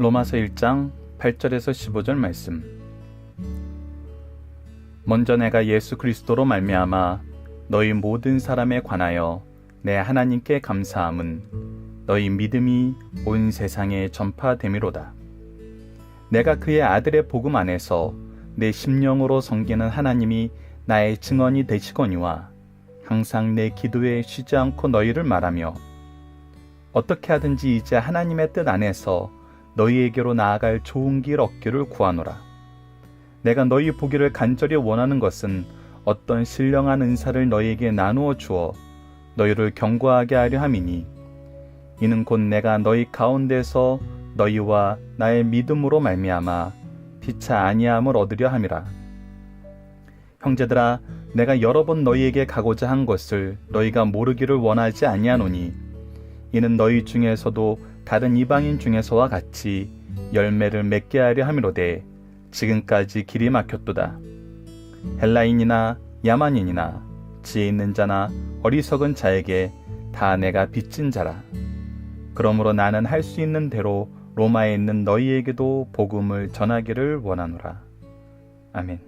로마서 1장 8절에서 15절 말씀. 먼저 내가 예수 그리스도로 말미암아 너희 모든 사람에 관하여 내 하나님께 감사함은 너희 믿음이 온 세상에 전파됨이로다. 내가 그의 아들의 복음 안에서 내 심령으로 섬기는 하나님이 나의 증언이 되시거니와 항상 내 기도에 쉬지 않고 너희를 말하며 어떻게 하든지 이제 하나님의 뜻 안에서 너희에게로 나아갈 좋은 길 얻기를 구하노라. 내가 너희 보기를 간절히 원하는 것은 어떤 신령한 은사를 너희에게 나누어 주어 너희를 경고하게 하려 함이니 이는 곧 내가 너희 가운데서 너희와 나의 믿음으로 말미암아 피차 아니함을 얻으려 함이라. 형제들아 내가 여러 번 너희에게 가고자 한 것을 너희가 모르기를 원하지 아니하노니 이는 너희 중에서도 다른 이방인 중에서와 같이 열매를 맺게 하려 함이로되 지금까지 길이 막혔도다. 헬라인이나 야만인이나 지혜 있는 자나 어리석은 자에게 다 내가 빚진 자라. 그러므로 나는 할 수 있는 대로 로마에 있는 너희에게도 복음을 전하기를 원하노라. 아멘.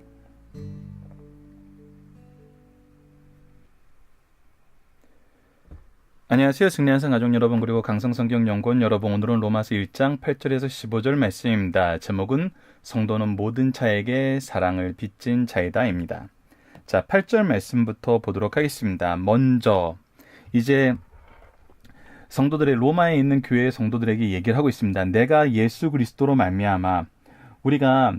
안녕하세요. 승리한상 가족 여러분 그리고 강성성경연구원 여러분 오늘은 로마서 1장 8절에서 15절 말씀입니다. 제목은 성도는 모든 자에게 사랑을 빚진 자이다입니다. 자, 8절 말씀부터 보도록 하겠습니다. 먼저 이제 성도들의 로마에 있는 교회의 성도들에게 얘기를 하고 있습니다. 내가 예수 그리스도로 말미암아 우리가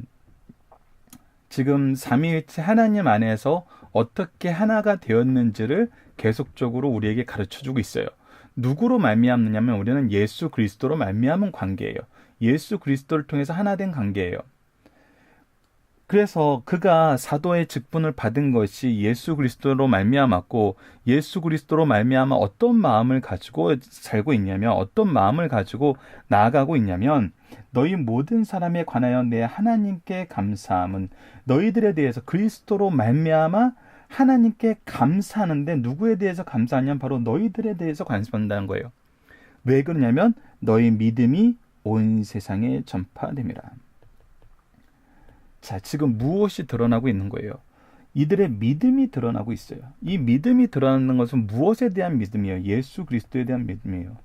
지금 삼위일체 하나님 안에서 어떻게 하나가 되었는지를 계속적으로 우리에게 가르쳐 주고 있어요. 누구로 말미암느냐면 우리는 예수 그리스도로 말미암은 관계예요. 예수 그리스도를 통해서 하나 된 관계예요. 그래서 그가 사도의 직분을 받은 것이 예수 그리스도로 말미암았고 예수 그리스도로 말미암아 어떤 마음을 가지고 살고 있냐면 어떤 마음을 가지고 나아가고 있냐면 너희 모든 사람에 관하여 내 하나님께 감사함은 너희들에 대해서 그리스도로 말미암아 하나님께 감사하는데 누구에 대해서 감사하냐면 바로 너희들에 대해서 감사한다는 거예요. 왜 그러냐면 너희 믿음이 온 세상에 전파됨이라. 자, 지금 무엇이 드러나고 있는 거예요? 이들의 믿음이 드러나고 있어요. 이 믿음이 드러나는 것은 무엇에 대한 믿음이에요? 예수 그리스도에 대한 믿음이에요.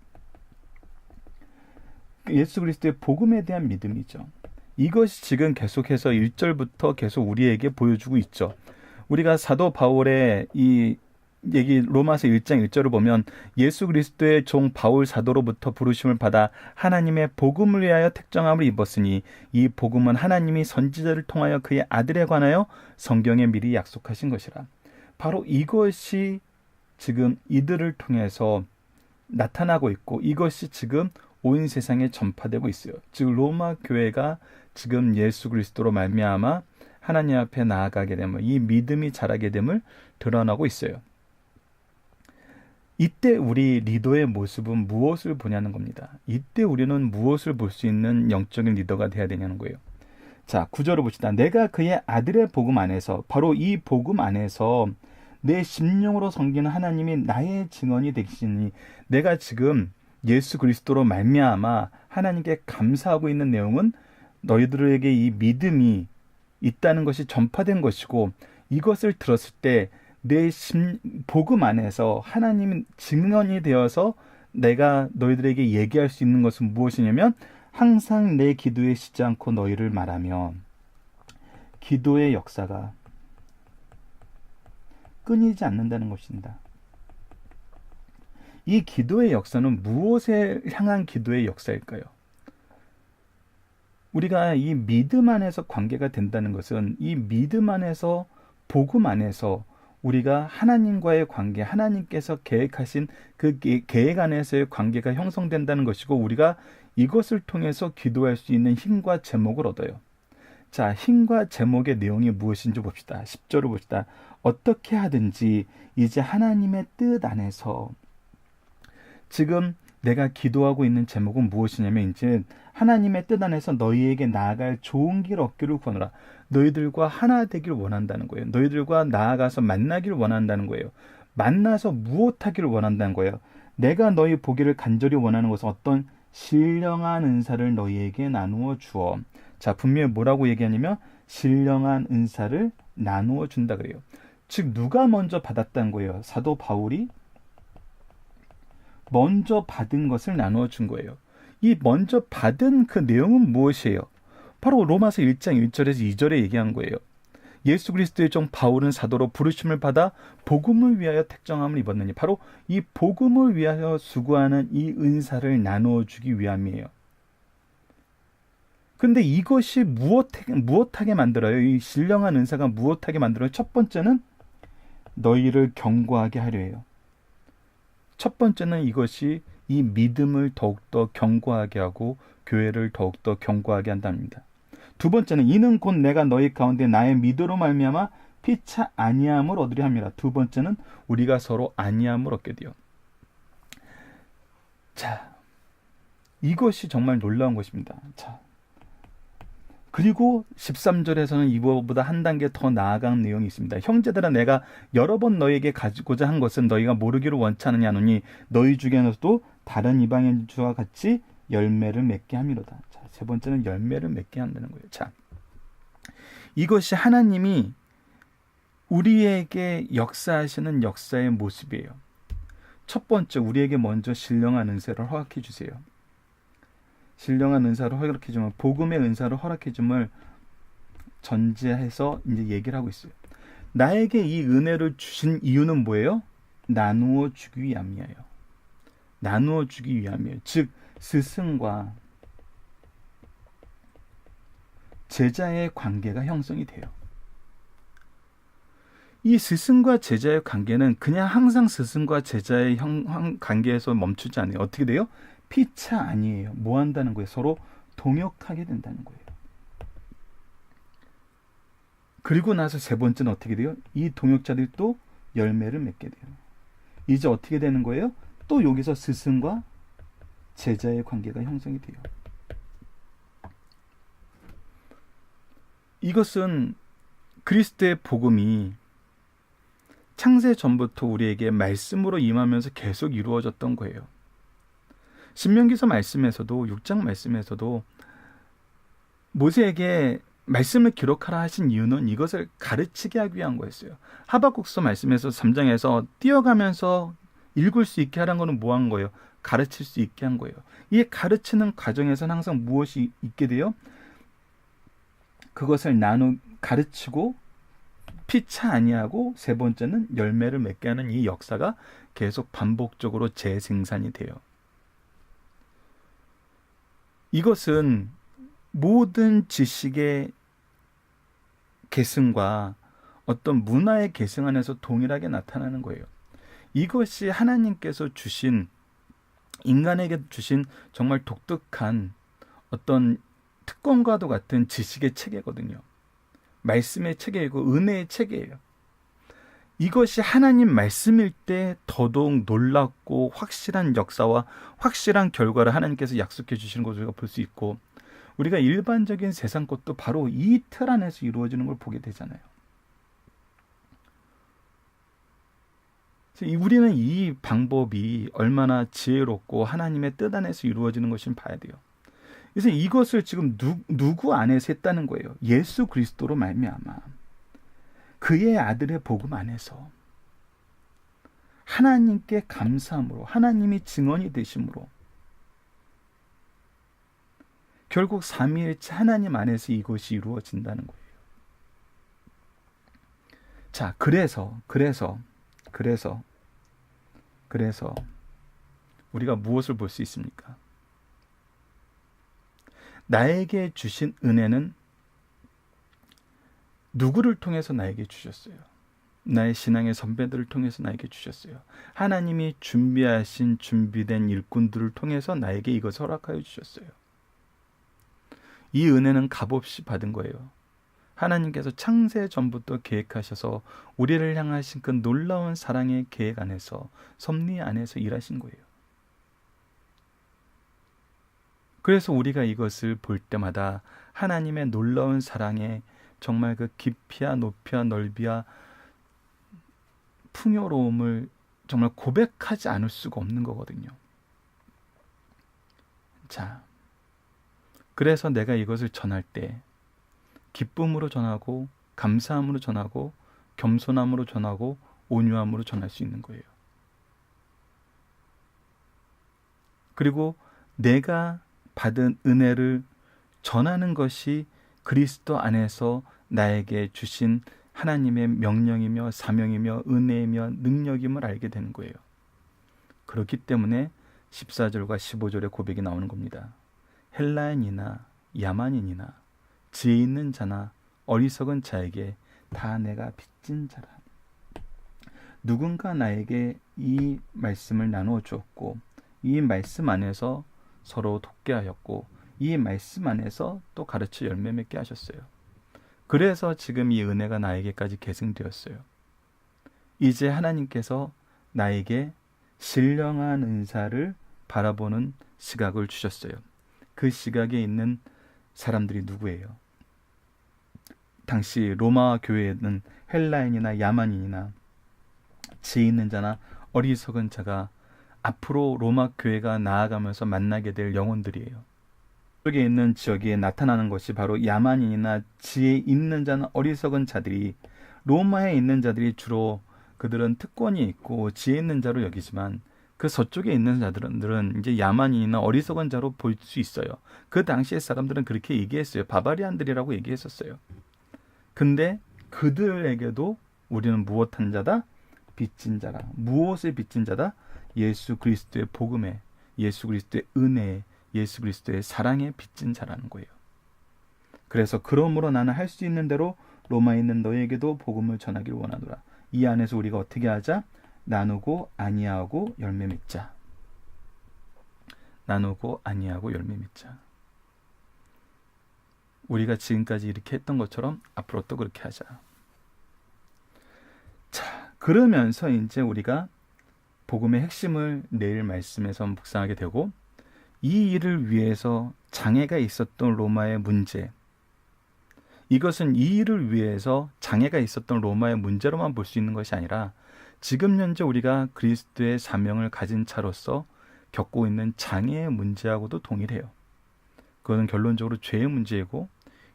예수 그리스도의 복음에 대한 믿음이죠. 이것이 지금 계속해서 1절부터 계속 우리에게 보여주고 있죠. 우리가 사도 바울의 이 얘기 로마서 1장 1절을 보면 예수 그리스도의 종 바울 사도로부터 부르심을 받아 하나님의 복음을 위하여 택정함을 입었으니 이 복음은 하나님이 선지자를 통하여 그의 아들에 관하여 성경에 미리 약속하신 것이라. 바로 이것이 지금 이들을 통해서 나타나고 있고 이것이 지금 온 세상에 전파되고 있어요. 즉 로마 교회가 지금 예수 그리스도로 말미암아 하나님 앞에 나아가게 되면 이 믿음이 자라게 됨을 드러나고 있어요. 이때 우리 리더의 모습은 무엇을 보냐는 겁니다. 이때 우리는 무엇을 볼 수 있는 영적인 리더가 돼야 되냐는 거예요. 자, 구절을 봅시다. 내가 그의 아들의 복음 안에서 바로 이 복음 안에서 내 심령으로 섬기는 하나님이 나의 증언이 되시니 내가 지금 예수 그리스도로 말미암아 하나님께 감사하고 있는 내용은 너희들에게 이 믿음이 있다는 것이 전파된 것이고 이것을 들었을 때내 복음 안에서 하나님 증언이 되어서 내가 너희들에게 얘기할 수 있는 것은 무엇이냐면 항상 내 기도에 쉬지 않고 너희를 말하며 기도의 역사가 끊이지 않는다는 것입니다. 이 기도의 역사는 무엇에 향한 기도의 역사일까요? 우리가 이 믿음 안에서 관계가 된다는 것은 이 믿음 안에서 복음 안에서 우리가 하나님과의 관계, 하나님께서 계획하신 그 계획 안에서의 관계가 형성된다는 것이고 우리가 이것을 통해서 기도할 수 있는 힘과 제목을 얻어요. 자, 힘과 제목의 내용이 무엇인지 봅시다. 10절을 봅시다. 어떻게 하든지 이제 하나님의 뜻 안에서 지금 내가 기도하고 있는 제목은 무엇이냐면 이제 하나님의 뜻 안에서 너희에게 나아갈 좋은 길 얻기를 구하노라. 너희들과 하나 되길 원한다는 거예요. 너희들과 나아가서 만나기를 원한다는 거예요. 만나서 무엇하기를 원한다는 거예요. 내가 너희 보기를 간절히 원하는 것은 어떤 신령한 은사를 너희에게 나누어 주어. 자, 분명히 뭐라고 얘기하냐면 신령한 은사를 나누어 준다 그래요. 즉 누가 먼저 받았다는 거예요. 사도 바울이 먼저 받은 것을 나누어 준 거예요. 이 먼저 받은 그 내용은 무엇이에요? 바로 로마서 1장 1절에서 2절에 얘기한 거예요. 예수 그리스도의 종 바울은 사도로 부르심을 받아 복음을 위하여 택정함을 입었느니 바로 이 복음을 위하여 수고하는 이 은사를 나누어 주기 위함이에요. 근데 이것이 무엇하게, 무엇하게 만들어요? 이 신령한 은사가 무엇하게 만들어요? 첫 번째는 너희를 경고하게 하려 해요. 첫 번째는 이것이 이 믿음을 더욱더 경고하게 하고 교회를 더욱더 경고하게 한답니다. 두 번째는 이는 곧 내가 너희 가운데 나의 믿음으로 말미암아 피차 아니함을 얻으려 합니다. 두 번째는 우리가 서로 아니함을 얻게 돼요. 자, 이것이 정말 놀라운 것입니다. 자, 그리고 13절에서는 이거보다 한 단계 더 나아간 내용이 있습니다. 형제들아 내가 여러 번 너에게 가지고자 한 것은 너희가 모르기를 원치 않느냐노니 너희 중에서도 다른 이방인들과 같이 열매를 맺게 함이로다. 자, 세 번째는 열매를 맺게 한다는 거예요. 자, 이것이 하나님이 우리에게 역사하시는 역사의 모습이에요. 첫 번째, 우리에게 먼저 신령한 은혜를 허락해 주세요. 신령한 은사를 허락해 주면 복음의 은사를 허락해 줌을 전제해서 이제 얘기를 하고 있어요. 나에게 이 은혜를 주신 이유는 뭐예요? 나누어 주기 위함이에요. 나누어 주기 위함이에요. 즉 스승과 제자의 관계가 형성이 돼요. 이 스승과 제자의 관계는 그냥 항상 스승과 제자의 형, 관계에서 멈추지 않아요. 어떻게 돼요? 피차 아니에요. 뭐 한다는 거예요? 서로 동역하게 된다는 거예요. 그리고 나서 세 번째는 어떻게 돼요? 이 동역자들이 또 열매를 맺게 돼요. 이제 어떻게 되는 거예요? 또 여기서 스승과 제자의 관계가 형성이 돼요. 이것은 그리스도의 복음이 창세 전부터 우리에게 말씀으로 임하면서 계속 이루어졌던 거예요. 신명기서 말씀에서도 6장 말씀에서도 모세에게 말씀을 기록하라 하신 이유는 이것을 가르치게 하기 위한 거였어요. 하박국서 말씀에서 3장에서 뛰어가면서 읽을 수 있게 하라는 것은 뭐한 거예요? 가르칠 수 있게 한 거예요. 이 가르치는 과정에서는 항상 무엇이 있게 돼요? 그것을 나누 가르치고 피차 아니하고 세 번째는 열매를 맺게 하는 이 역사가 계속 반복적으로 재생산이 돼요. 이것은 모든 지식의 계승과 어떤 문화의 계승 안에서 동일하게 나타나는 거예요. 이것이 하나님께서 주신 인간에게 주신 정말 독특한 어떤 특권과도 같은 지식의 체계거든요. 말씀의 체계이고 은혜의 체계예요. 이것이 하나님 말씀일 때 더더욱 놀랍고 확실한 역사와 확실한 결과를 하나님께서 약속해 주시는 것을 우리가 볼 수 있고 우리가 일반적인 세상 것도 바로 이 틀 안에서 이루어지는 걸 보게 되잖아요. 우리는 이 방법이 얼마나 지혜롭고 하나님의 뜻 안에서 이루어지는 것인 봐야 돼요. 그래서 이것을 지금 누, 누구 안에서 했다는 거예요. 예수 그리스도로 말미암아. 그의 아들의 복음 안에서 하나님께 감사함으로 하나님이 증언이 되심으로 결국 삼위일체 하나님 안에서 이것이 이루어진다는 거예요. 자, 그래서 그래서 그래서 그래서 우리가 무엇을 볼 수 있습니까? 나에게 주신 은혜는 누구를 통해서 나에게 주셨어요? 나의 신앙의 선배들을 통해서 나에게 주셨어요. 하나님이 준비하신 준비된 일꾼들을 통해서 나에게 이것을 허락하여 주셨어요. 이 은혜는 값없이 받은 거예요. 하나님께서 창세 전부터 계획하셔서 우리를 향하신 그 놀라운 사랑의 계획 안에서 섭리 안에서 일하신 거예요. 그래서 우리가 이것을 볼 때마다 하나님의 놀라운 사랑에 정말 그 깊이와 높이와 넓이와 풍요로움을 정말 고백하지 않을 수가 없는 거거든요. 자, 그래서 내가 이것을 전할 때 기쁨으로 전하고 감사함으로 전하고 겸손함으로 전하고 온유함으로 전할 수 있는 거예요. 그리고 내가 받은 은혜를 전하는 것이 그리스도 안에서 나에게 주신 하나님의 명령이며 사명이며 은혜이며 능력임을 알게 되는 거예요. 그렇기 때문에 14절과 15절의 고백이 나오는 겁니다. 헬라인이나 야만인이나 지혜 있는 자나 어리석은 자에게 다 내가 빚진 자라. 누군가 나에게 이 말씀을 나누어 주었고 이 말씀 안에서 서로 돕게 하였고 이 말씀 안에서 또 가르쳐 열매 맺게 하셨어요. 그래서 지금 이 은혜가 나에게까지 계승되었어요. 이제 하나님께서 나에게 신령한 은사를 바라보는 시각을 주셨어요. 그 시각에 있는 사람들이 누구예요? 당시 로마 교회에는 헬라인이나 야만인이나 지혜 있는 자나 어리석은 자가 앞으로 로마 교회가 나아가면서 만나게 될 영혼들이에요. 속에 있는 지역에 나타나는 것이 바로 야만인이나 지혜 있는 자나 어리석은 자들이 로마에 있는 자들이 주로 그들은 특권이 있고 지혜 있는 자로 여기지만 그 서쪽에 있는 자들은 이제 야만인이나 어리석은 자로 볼 수 있어요. 그 당시의 사람들은 그렇게 얘기했어요. 바바리안들이라고 얘기했었어요. 근데 그들에게도 우리는 무엇한 자다? 빚진 자라. 무엇을 빚진 자다? 예수 그리스도의 복음에, 예수 그리스도의 은혜에, 예수 그리스도의 사랑에 빚진 자라는 거예요. 그래서 그러므로 나는 할 수 있는 대로 로마에 있는 너에게도 복음을 전하기를 원하노라. 이 안에서 우리가 어떻게 하자? 나누고 아니하고 열매 맺자. 나누고 아니하고 열매 맺자. 우리가 지금까지 이렇게 했던 것처럼 앞으로 또 그렇게 하자. 자, 그러면서 이제 우리가 복음의 핵심을 내일 말씀에서 묵상하게 되고 이 일을 위해서 장애가 있었던 로마의 문제 이것은 이 일을 위해서 장애가 있었던 로마의 문제로만 볼 수 있는 것이 아니라 지금 현재 우리가 그리스도의 사명을 가진 차로서 겪고 있는 장애의 문제하고도 동일해요. 그거는 결론적으로 죄의 문제이고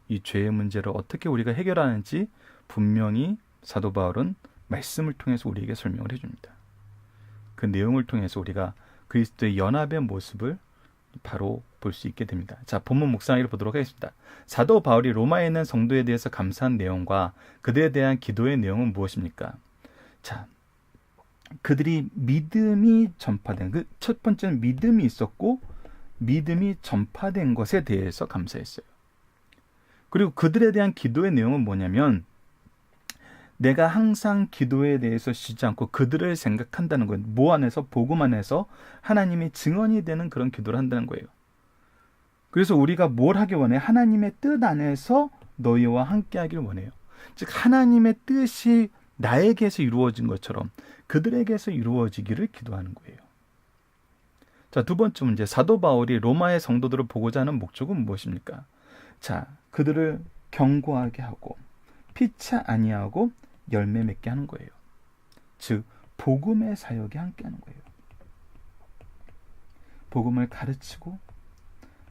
이 죄의 문제를 어떻게 우리가 해결하는지 분명히 사도 바울은 말씀을 통해서 우리에게 설명을 해줍니다. 그 내용을 통해서 우리가 그리스도의 연합의 모습을 바로 볼 수 있게 됩니다. 자, 본문 묵상을 보도록 하겠습니다. 사도 바울이 로마에 있는 성도에 대해서 감사한 내용과 그들에 대한 기도의 내용은 무엇입니까? 자, 그들이 믿음이 전파된 그 첫 번째는 믿음이 있었고 믿음이 전파된 것에 대해서 감사했어요. 그리고 그들에 대한 기도의 내용은 뭐냐면 내가 항상 기도에 대해서 쉬지 않고 그들을 생각한다는 거예요. 뭐 안에서 복음 안에서 하나님이 증언이 되는 그런 기도를 한다는 거예요. 그래서 우리가 뭘 하기 원해? 하나님의 뜻 안에서 너희와 함께 하길 원해요. 즉 하나님의 뜻이 나에게서 이루어진 것처럼 그들에게서 이루어지기를 기도하는 거예요. 자, 두 번째 문제. 사도 바울이 로마의 성도들을 보고자 하는 목적은 무엇입니까? 자, 그들을 경고하게 하고 피치 아니하고 열매 맺게 하는 거예요. 즉 복음의 사역에 함께 하는 거예요. 복음을 가르치고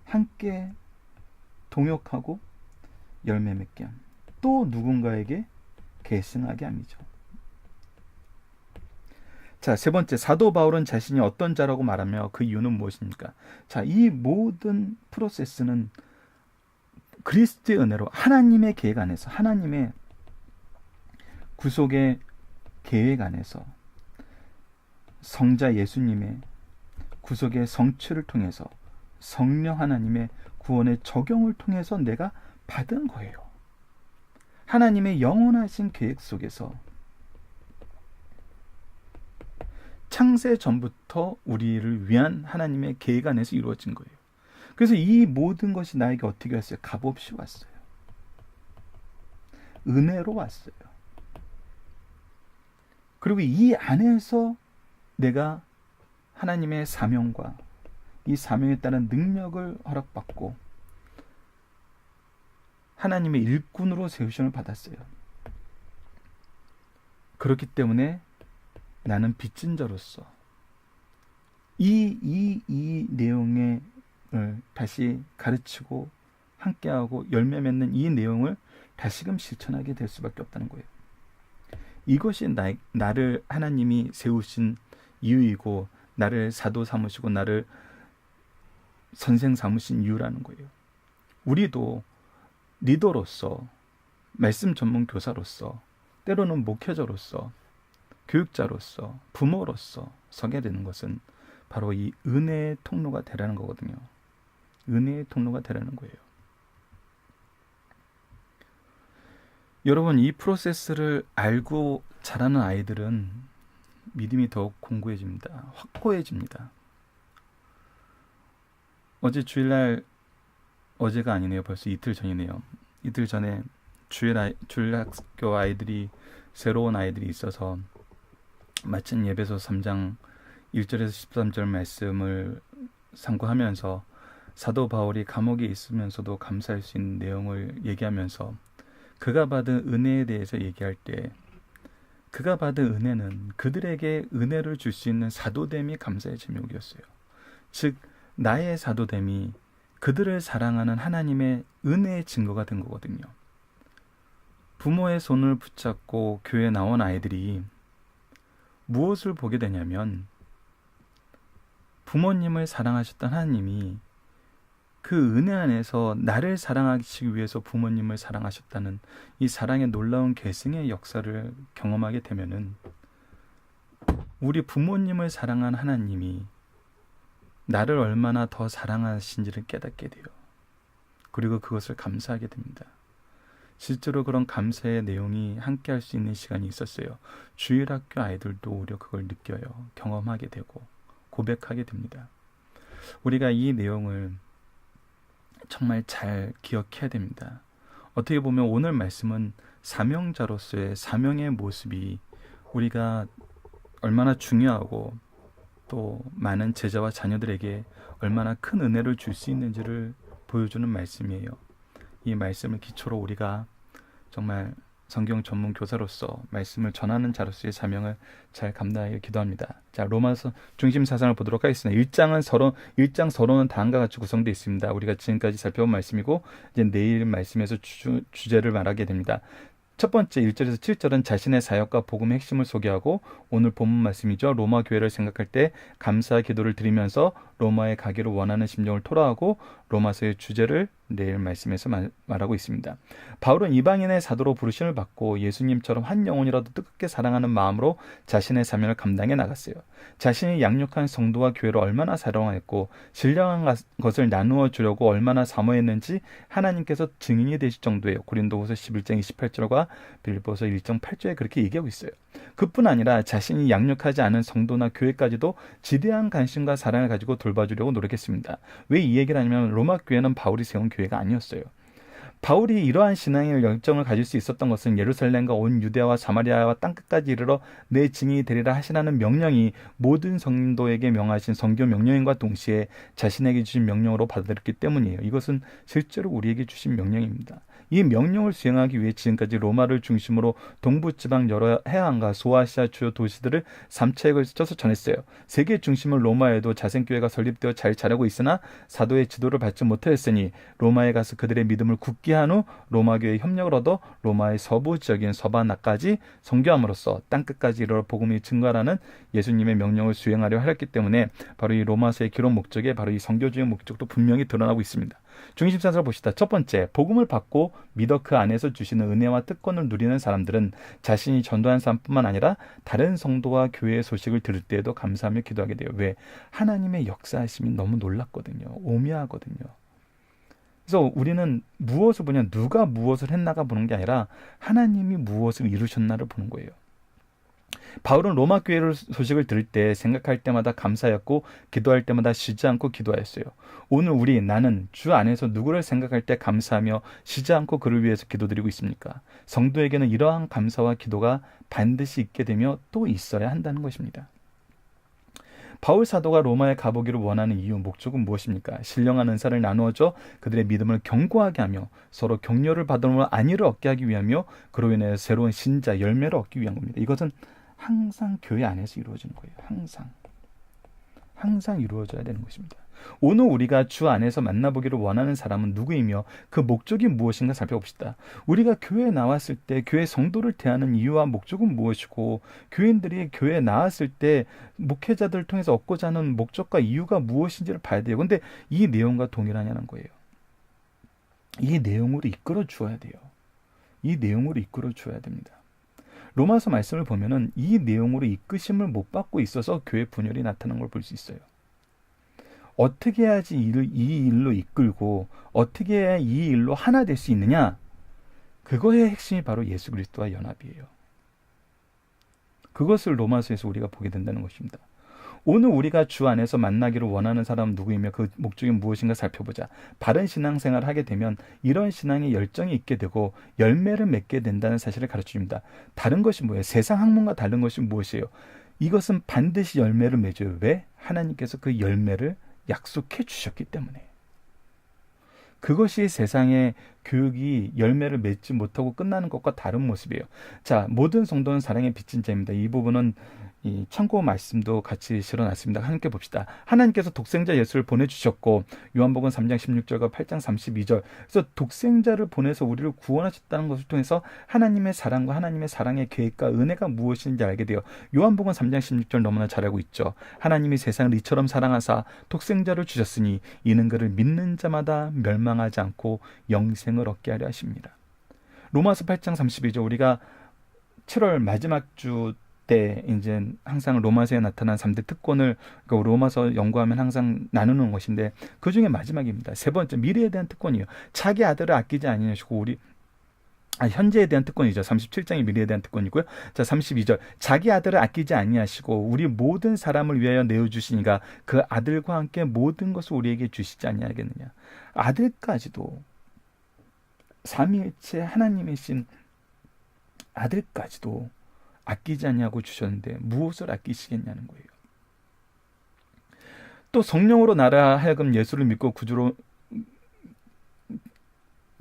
함께 동역하고 열매 맺게 함. 또 누군가에게 계승하게 함이죠. 자, 세 번째 사도 바울은 자신이 어떤 자라고 말하며 그 이유는 무엇입니까? 자, 이 모든 프로세스는 그리스도의 은혜로 하나님의 계획 안에서 하나님의 구속의 계획 안에서 성자 예수님의 구속의 성취를 통해서 성령 하나님의 구원의 적용을 통해서 내가 받은 거예요. 하나님의 영원하신 계획 속에서 창세 전부터 우리를 위한 하나님의 계획 안에서 이루어진 거예요. 그래서 이 모든 것이 나에게 어떻게 왔어요? 값없이 왔어요. 은혜로 왔어요. 그리고 이 안에서 내가 하나님의 사명과 이 사명에 따른 능력을 허락받고 하나님의 일꾼으로 세우심을 받았어요. 그렇기 때문에 나는 빚진 자로서 이, 이, 이 내용의 다시 가르치고 함께하고 열매 맺는 이 내용을 다시금 실천하게 될 수밖에 없다는 거예요. 이것이 나, 나를 하나님이 세우신 이유이고 나를 사도 삼으시고 나를 선생 삼으신 이유라는 거예요. 우리도 리더로서 말씀 전문 교사로서 때로는 목회자로서 교육자로서 부모로서 서게 되는 것은 바로 이 은혜의 통로가 되라는 거거든요. 은혜의 통로가 되라는 거예요. 여러분 이 프로세스를 알고 자라는 아이들은 믿음이 더욱 공고해집니다. 확고해집니다. 어제 주일날 어제가 아니네요. 벌써 이틀 전이네요. 이틀 전에 주일 아이, 주일 학교 아이들이 새로운 아이들이 있어서 마침 예배소 3장 1절에서 13절 말씀을 상고하면서 사도 바울이 감옥에 있으면서도 감사할 수 있는 내용을 얘기하면서 그가 받은 은혜에 대해서 얘기할 때 그가 받은 은혜는 그들에게 은혜를 줄 수 있는 사도됨이 감사의 제목이었어요. 즉 나의 사도됨이 그들을 사랑하는 하나님의 은혜의 증거가 된 거거든요. 부모의 손을 붙잡고 교회 나온 아이들이 무엇을 보게 되냐면 부모님을 사랑하셨던 하나님이 그 은혜 안에서 나를 사랑하시기 위해서 부모님을 사랑하셨다는 이 사랑의 놀라운 계승의 역사를 경험하게 되면은 우리 부모님을 사랑한 하나님이 나를 얼마나 더 사랑하신지를 깨닫게 돼요. 그리고 그것을 감사하게 됩니다. 실제로 그런 감사의 내용이 함께 할 수 있는 시간이 있었어요. 주일학교 아이들도 오히려 그걸 느껴요. 경험하게 되고 고백하게 됩니다. 우리가 이 내용을 정말 잘 기억해야 됩니다. 어떻게 보면 오늘 말씀은 사명자로서의 사명의 모습이 우리가 얼마나 중요하고 또 많은 제자와 자녀들에게 얼마나 큰 은혜를 줄 수 있는지를 보여주는 말씀이에요. 이 말씀을 기초로 우리가 정말 성경 전문 교사로서 말씀을 전하는 자로서의 사명을 잘 감당하길 기도합니다. 자, 로마서 중심 사상을 보도록 하겠습니다. 1장은 서론 1장 서론은 다음과 같이 구성되어 있습니다. 우리가 지금까지 살펴본 말씀이고 이제 내일 말씀에서 주, 주제를 말하게 됩니다. 첫 번째 1절에서 7절은 자신의 사역과 복음의 핵심을 소개하고 오늘 본문 말씀이죠. 로마 교회를 생각할 때 감사 기도를 드리면서 로마에 가기를 원하는 심정을 토로하고 로마서의 주제를 내일 말씀에서 말, 하고 있습니다. 바울은 이방인의 사도로 부르심을 받고 예수님처럼 한 영혼이라도 뜨겁게 사랑하는 마음으로 자신의 사명을 감당해 나갔어요. 자신이 양육한 성도와 교회를 얼마나 사랑했고 신령한 것을 나누어 주려고 얼마나 사모했는지 하나님께서 증인이 되실 정도예요. 고린도후서 11장 28절과 빌보서 1장 8절에 그렇게 얘기하고 있어요. 그뿐 아니라 자신이 양육하지 않은 성도나 교회까지도 지대한 관심과 사랑을 가지고 돌 봐주려고 노력했습니다. 왜 이 얘기를 하냐면 로마 교회는 바울이 세운 교회가 아니었어요. 바울이 이러한 신앙의 열정을 가질 수 있었던 것은 예루살렘과 온 유대와 사마리아와 땅끝까지 이르러 내 증인이 되리라 하시라는 명령이 모든 성도에게 명하신 성교 명령인과 동시에 자신에게 주신 명령으로 받아들였기 때문이에요. 이것은 실제로 우리에게 주신 명령입니다. 이 명령을 수행하기 위해 지금까지 로마를 중심으로 동부 지방 여러 해안과 소아시아 주요 도시들을 3차액을 스쳐서 전했어요. 세계 중심을 로마에도 자생교회가 설립되어 잘 자라고 있으나 사도의 지도를 받지 못하였으니 로마에 가서 그들의 믿음을 굳게 한 후 로마교회의 협력을 얻어 로마의 서부 지역인 서바나까지 성교함으로써 땅끝까지 이르러 복음이 증가하는 예수님의 명령을 수행하려 하였기 때문에 바로 이 로마서의 기록 목적에 바로 이 성교주의 목적도 분명히 드러나고 있습니다. 중심사를 봅시다. 첫 번째, 복음을 받고 믿어 그 안에서 주시는 은혜와 특권을 누리는 사람들은 자신이 전도한 사람뿐만 아니라 다른 성도와 교회의 소식을 들을 때에도 감사하며 기도하게 돼요. 왜? 하나님의 역사하심이 너무 놀랍거든요. 오묘하거든요. 그래서 우리는 무엇을 보냐, 누가 무엇을 했나가 보는 게 아니라 하나님이 무엇을 이루셨나를 보는 거예요. 바울은 로마 교회를 소식을 들을 때 생각할 때마다 감사였고 기도할 때마다 쉬지 않고 기도하였어요. 오늘 우리 나는 주 안에서 누구를 생각할 때 감사하며 쉬지 않고 그를 위해서 기도드리고 있습니까? 성도에게는 이러한 감사와 기도가 반드시 있게 되며 또 있어야 한다는 것입니다. 바울 사도가 로마에 가보기를 원하는 이유 목적은 무엇입니까? 신령한 은사를 나누어줘 그들의 믿음을 견고하게 하며 서로 격려를 받으며 안위를 얻게 하기 위하며 그로 인해 새로운 신자 열매를 얻기 위한 겁니다. 이것은 항상 교회 안에서 이루어지는 거예요. 항상. 항상 이루어져야 되는 것입니다. 오늘 우리가 주 안에서 만나보기를 원하는 사람은 누구이며 그 목적이 무엇인가 살펴봅시다. 우리가 교회에 나왔을 때 교회 성도를 대하는 이유와 목적은 무엇이고 교인들이 교회에 나왔을 때 목회자들을 통해서 얻고자 하는 목적과 이유가 무엇인지를 봐야 돼요. 근데 이 내용과 동일하냐는 거예요. 이 내용으로 이끌어 주어야 돼요. 이 내용으로 이끌어 주어야 됩니다. 로마서 말씀을 보면은 이 내용으로 이끄심을 못 받고 있어서 교회 분열이 나타난 걸 볼 수 있어요. 어떻게 해야지 이를, 이 일로 이끌고 어떻게 해야 이 일로 하나 될 수 있느냐? 그거의 핵심이 바로 예수 그리스도와 연합이에요. 그것을 로마서에서 우리가 보게 된다는 것입니다. 오늘 우리가 주 안에서 만나기를 원하는 사람은 누구이며 그 목적이 무엇인가 살펴보자. 바른 신앙생활을 하게 되면 이런 신앙에 열정이 있게 되고 열매를 맺게 된다는 사실을 가르쳐 줍니다. 다른 것이 뭐예요? 세상 학문과 다른 것이 무엇이에요? 이것은 반드시 열매를 맺어요. 왜? 하나님께서 그 열매를 약속해 주셨기 때문에. 그것이 세상의 교육이 열매를 맺지 못하고 끝나는 것과 다른 모습이에요. 자, 모든 성도는 사랑의 빚진 자입니다. 이 부분은 이 참고 말씀도 같이 실어놨습니다. 함께 봅시다. 하나님께서 독생자 예수를 보내주셨고 요한복음 3장 16절과 8장 32절 그래서 독생자를 보내서 우리를 구원하셨다는 것을 통해서 하나님의 사랑과 하나님의 사랑의 계획과 은혜가 무엇인지 알게 되어 요한복음 3장 16절 너무나 잘 알고 있죠. 하나님이 세상을 이처럼 사랑하사 독생자를 주셨으니 이는 그를 믿는 자마다 멸망하지 않고 영생을 얻게 하려 하십니다. 로마서 8장 32절 우리가 7월 마지막 주 때 이제 항상 로마서에 나타난 3대 특권을 그러니까 로마서 연구하면 항상 나누는 것인데 그 중에 마지막입니다. 세 번째 미래에 대한 특권이요. 자기 아들을 아끼지 아니하시고 우리 아, 현재에 대한 특권이죠. 37장이 미래에 대한 특권이고요. 자, 32절. 자기 아들을 아끼지 아니하시고 우리 모든 사람을 위하여 내어 주시니가 그 아들과 함께 모든 것을 우리에게 주시지 아니하겠느냐. 아들까지도 삼위일체 하나님이신 아들까지도 아끼지 않냐고 주셨는데 무엇을 아끼시겠냐는 거예요. 또 성령으로 나라 하여금 예수를 믿고 구주로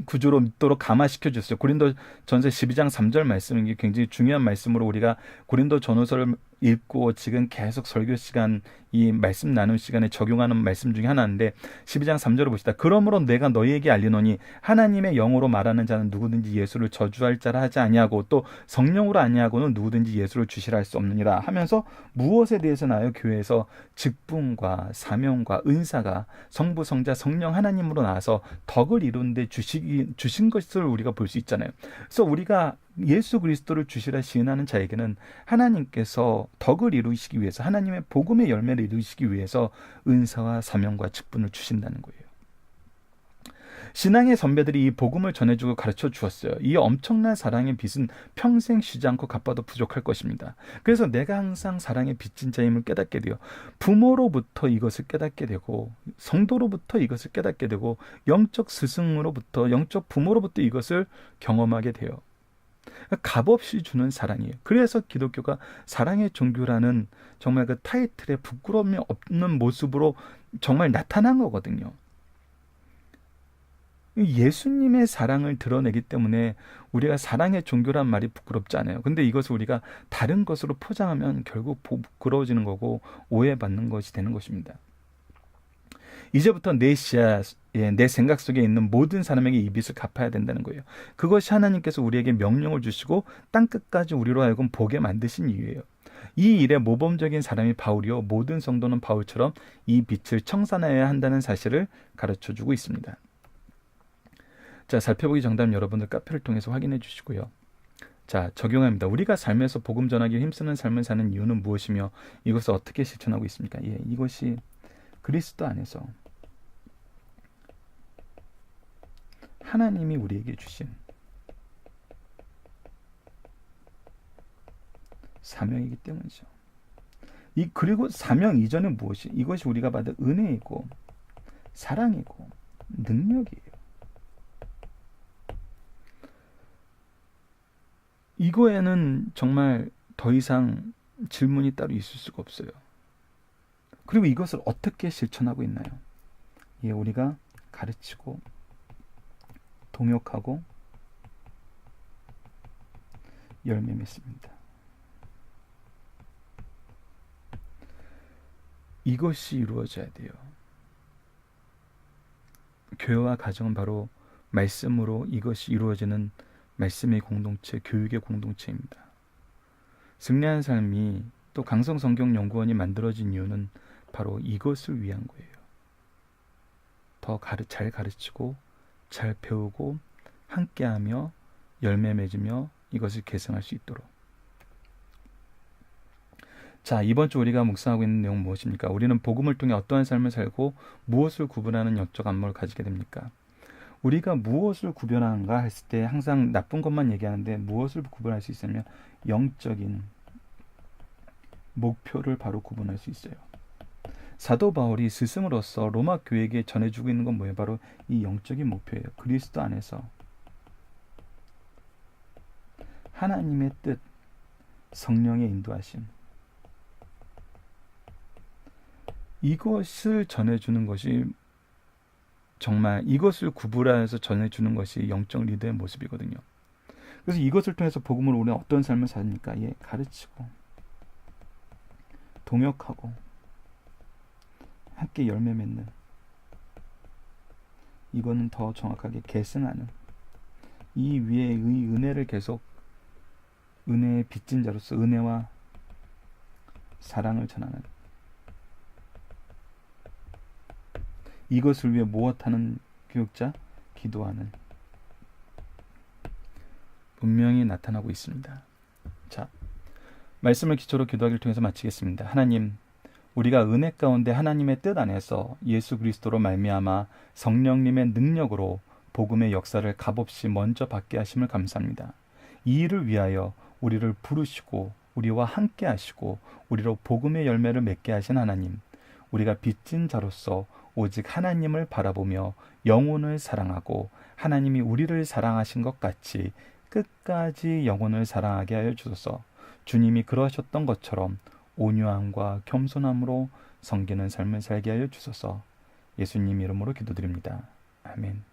구조로 믿도록 감화시켜 주셨어요. 고린도 전서 12장 3절 말씀이 굉장히 중요한 말씀으로 우리가 고린도 전후서를 읽고 지금 계속 설교 시간 이 말씀 나눈 시간에 적용하는 말씀 중에 하나인데 12장 3절을 보시다. 그러므로 내가 너희에게 알리노니 하나님의 영으로 말하는 자는 누구든지 예수를 저주할 자라 하지 아니하고 또 성령으로 아니하고는 누구든지 예수를 주시라 할 수 없느니라 하면서 무엇에 대해서 나요? 교회에서 직분과 사명과 은사가 성부 성자 성령 하나님으로 나와서 덕을 이루는데 주시 주신 것을 우리가 볼 수 있잖아요. 그래서 우리가 예수 그리스도를 주시라 시인하는 자에게는 하나님께서 덕을 이루시기 위해서 하나님의 복음의 열매를 이루시기 위해서 은사와 사명과 직분을 주신다는 거예요. 신앙의 선배들이 이 복음을 전해주고 가르쳐 주었어요. 이 엄청난 사랑의 빚은 평생 쉬지 않고 갚아도 부족할 것입니다. 그래서 내가 항상 사랑의 빚진 자임을 깨닫게 돼요. 부모로부터 이것을 깨닫게 되고 성도로부터 이것을 깨닫게 되고 영적 스승으로부터 영적 부모로부터 이것을 경험하게 돼요. 값없이 주는 사랑이에요. 그래서 기독교가 사랑의 종교라는 정말 그 타이틀에 부끄러움이 없는 모습으로 정말 나타난 거거든요. 예수님의 사랑을 드러내기 때문에 우리가 사랑의 종교란 말이 부끄럽지 않아요. 근데 이것을 우리가 다른 것으로 포장하면 결국 부끄러워지는 거고 오해받는 것이 되는 것입니다. 이제부터 내 시야, 예, 내 생각 속에 있는 모든 사람에게 이 빚을 갚아야 된다는 거예요. 그것이 하나님께서 우리에게 명령을 주시고 땅 끝까지 우리로 하여금 보게 만드신 이유예요. 이 일에 모범적인 사람이 바울이요 모든 성도는 바울처럼 이 빛을 청산해야 한다는 사실을 가르쳐 주고 있습니다. 자, 살펴보기 정답 여러분들 카페를 통해서 확인해 주시고요. 자, 적용합니다. 우리가 삶에서 복음 전하기 힘쓰는 삶을 사는 이유는 무엇이며 이것을 어떻게 실천하고 있습니까? 예, 이것이 그리스도 안에서 하나님이 우리에게 주신 사명이기 때문이죠. 이 그리고 사명 이전에 무엇이 이것이 우리가 받은 은혜이고 사랑이고 능력이에요. 이거에는 정말 더 이상 질문이 따로 있을 수가 없어요. 그리고 이것을 어떻게 실천하고 있나요? 예, 우리가 가르치고 동역하고 열매 맺습니다. 이것이 이루어져야 돼요. 교회와 가정은 바로 말씀으로 이것이 이루어지는 말씀의 공동체, 교육의 공동체입니다. 승리한 삶이 또 강성 성경 연구원이 만들어진 이유는 바로 이것을 위한 거예요. 더 가르, 잘 가르치고 잘 배우고 함께하며 열매 맺으며 이것을 계승할 수 있도록. 자, 이번 주 우리가 묵상하고 있는 내용 무엇입니까? 우리는 복음을 통해 어떠한 삶을 살고 무엇을 구분하는 영적 안목을 가지게 됩니까? 우리가 무엇을 구별하는가 했을 때 항상 나쁜 것만 얘기하는데 무엇을 구분할 수 있으면 영적인 목표를 바로 구분할 수 있어요. 사도 바울이 스승으로서 로마 교회에게 전해주고 있는 건 뭐예요? 바로 이 영적인 목표예요. 그리스도 안에서 하나님의 뜻, 성령의 인도하심. 이것을 전해주는 것이 정말 이것을 구분해서 전해주는 것이 영적 리더의 모습이거든요. 그래서 이것을 통해서 복음을 우리는 어떤 삶을 삽니까? 예, 가르치고 동역하고 함께 열매 맺는 이거는 더 정확하게 계승하는 이 위에 의 은혜를 계속 은혜의 빚진 자로서 은혜와 사랑을 전하는 이것을 위해 무엇하는 교육자? 기도하는 분명히 나타나고 있습니다. 자, 말씀을 기초로 기도하기를 통해서 마치겠습니다. 하나님, 우리가 은혜 가운데 하나님의 뜻 안에서 예수 그리스도로 말미암아 성령님의 능력으로 복음의 역사를 값없이 먼저 받게 하심을 감사합니다. 이 일을 위하여 우리를 부르시고 우리와 함께 하시고 우리로 복음의 열매를 맺게 하신 하나님, 우리가 빚진 자로서 오직 하나님을 바라보며 영혼을 사랑하고 하나님이 우리를 사랑하신 것 같이 끝까지 영혼을 사랑하게 하여 주소서. 주님이 그러하셨던 것처럼 온유함과 겸손함으로 성기는 삶을 살게 하여 주소서. 예수님 이름으로 기도드립니다. 아멘.